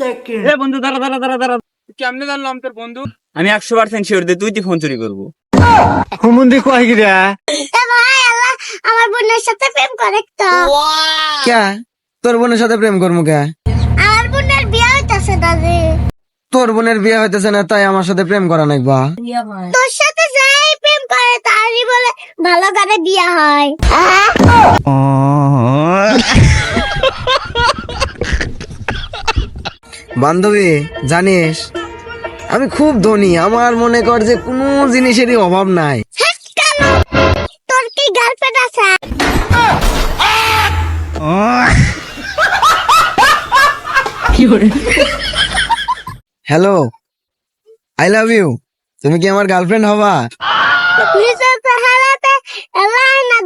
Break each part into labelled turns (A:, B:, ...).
A: second.
B: এ বন্ধু দাঁড়া দাঁড়া দাঁড়া দাঁড়া। কেমনে জানলাম তোর বন্ধু? আমি একশো পার্সেন্ট শিওর তুই তুই ফোন চুরি করব।
C: হুমুন্দি কয় গিরা
D: এ ভাই আল্লাহ আমার বোনের সাথে প্রেম করে তো।
C: কে? তোর বোনের সাথে প্রেম করব কে?
D: আমার বোনের বিয়ে হইতাছে দাদি।
C: তোর বোনের বিয়ে হইতেছে না তাই আমার সাথে প্রেম করা নাকবা
D: তোর সাথে যাই প্রেম করে তারই বলে ভালো করে বিয়ে হয়।
C: বান্ধবী জানিস আমি খুব ধনী আমার মনে কর যে কোনো জিনিসেরই অভাব নাই।
D: তোর কি গার্লফ্রেন্ড আছে?
C: হ্যালো আই লাভ ইউ তুমি কি আমার গার্লফ্রেন্ড হবা?
D: এলাই না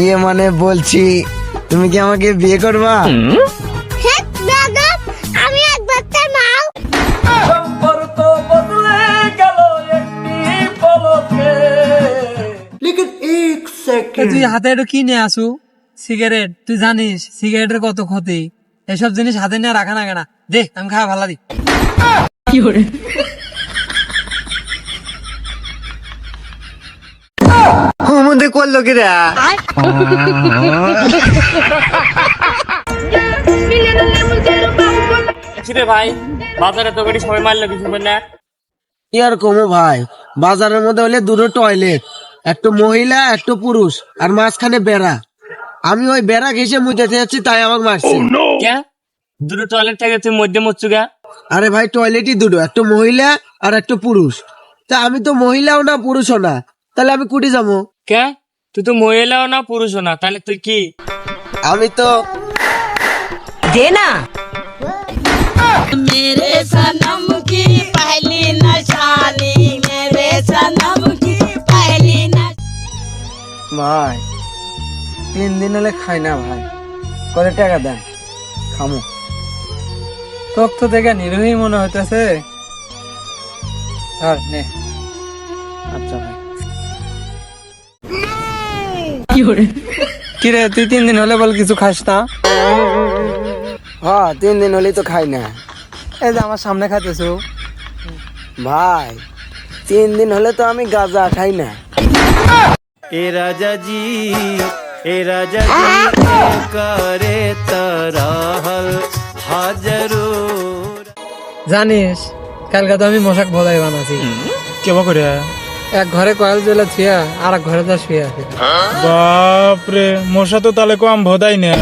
C: ইয়ে মানে বলছি তুমি কি আমাকে বিয়ে করবা?
E: তুই হাতে একটু কিনে নিয়ে আসু? সিগারেট তুই জানিস সিগারেটের কত ক্ষতি। এসব জিনিস হাতে নিয়ে রাখা না। কেনা দে আমি খাওয়া ভালো দি।
C: কি করে করল কিরা
B: রে ভাই বাজারে তো গাড়ি সবাই মারলো কিছু না
C: কি আর কমো ভাই বাজারের মধ্যে হলে দুটো টয়লেট একটা মহিলা একটা পুরুষ আর মাঝখানে বেড়া। আমি ওই বেড়া ঘেসে মুইতে যাচ্ছি তাই আমাকে মারছে।
B: কে? দুটো টয়লেট থেকে তুই মধ্যে মরছু গা
C: আরে ভাই টয়লেটই দুটো একটা মহিলা আর একটা পুরুষ। তা আমি তো মহিলাও না পুরুষও না। তাহলে আমি কুটি যাব।
B: কে? তুই তো মহিলাও না পুরুষও না। তাহলে তুই কি?
C: আমি তো
F: দে না।
C: ভাই তিন দিন হলে খাই না ভাই। কত টাকা দেন? খামো।
E: তোর তো দেখে নিরোহী মনে হইতেছে। ধর
C: আচ্ছা ভাই।
E: কিরে? তুই তিন দিন হলে বল কিছু খাস না?
C: হ তিন দিন হলেই তো খাই না।
E: এই যে আমার সামনে খাতেছো
C: ভাই তিন দিন হলে তো আমি গাজা খাই না।
G: এ রাজা জি এ রাজা জি করে তারাহল হাজারো।
E: জানিস কালকে তো আমি মশাক ভদাই বানাছি।
H: কেবা করে?
E: এক ঘরে কয়েল জ্বলে ছিয়া আর এক ঘরে যা শুয়ে আছে।
H: বাপরে মশা তো তাহলে কম ভোদাই না।